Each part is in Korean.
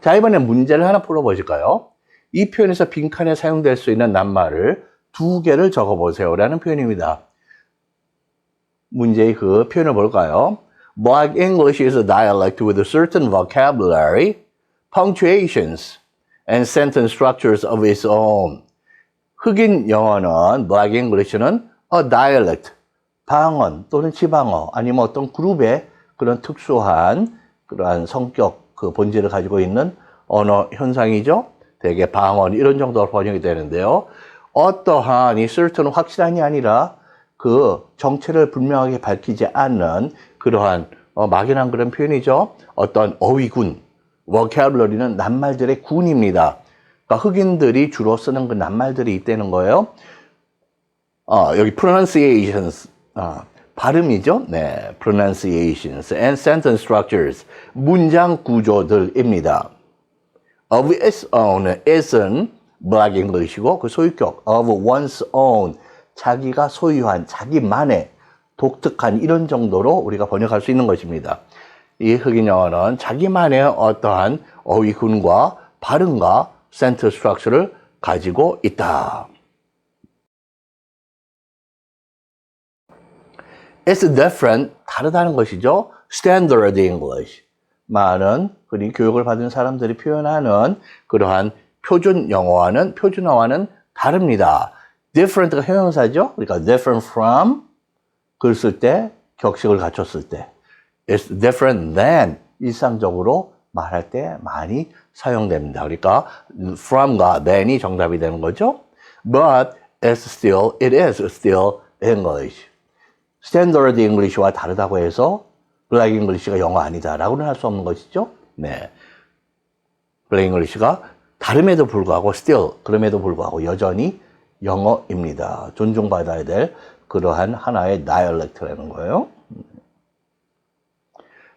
자, 이번에 문제를 하나 풀어보실까요? 이 표현에서 빈칸에 사용될 수 있는 낱말을 두 개를 적어보세요. 라는 표현입니다. 문제의 그 표현을 볼까요? Black English is a dialect with a certain vocabulary, punctuations, and sentence structures of its own. 흑인 영어는 Black English는 a dialect, 방언 또는 지방어 아니면 어떤 그룹의 그런 특수한 그러한 성격 그 본질을 가지고 있는 언어 현상이죠. 대개 방언 이런 정도로 번역이 되는데요. 어떠한 이 certain 확실한이 아니라 그 정체를 분명하게 밝히지 않는 그러한 어, 막연한 그런 표현이죠. 어떤 어휘군, vocabulary는 낱말들의 군입니다. 그러니까 흑인들이 주로 쓰는 그 낱말들이 있다는 거예요. 어, 여기 pronunciations, 어, 발음이죠. 네, pronunciations and sentence structures, 문장 구조들입니다. of its own, is은 black English이고 그 소유격 of one's own, 자기가 소유한 자기만의 독특한 이런 정도로 우리가 번역할 수 있는 것입니다. 이 흑인 영어는 자기만의 어떠한 어휘군과 발음과 센터 스트럭처를 가지고 있다. It's different, 다르다는 것이죠. Standard English. 많은 흔히 교육을 받은 사람들이 표현하는 그러한 표준 영어와는 표준어와는 다릅니다. different가 형용사죠. 그러니까 different from 글 쓸 때 격식을 갖췄을 때 it's different than 일상적으로 말할 때 많이 사용됩니다. 그러니까 from과 than이 정답이 되는 거죠. But it's still, it is still English. 스탠더드 잉글리시와 다르다고 해서 블랙 잉글리시가 영어 아니다라고는 할 수 없는 것이죠. 네. 블랙 잉글리시가 다름에도 불구하고 still 그럼에도 불구하고 여전히 영어입니다. 존중받아야 될 그러한 하나의 다이얼렉트라는 거예요.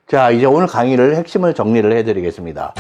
자, 이제 오늘 강의를 핵심을 정리를 해 드리겠습니다.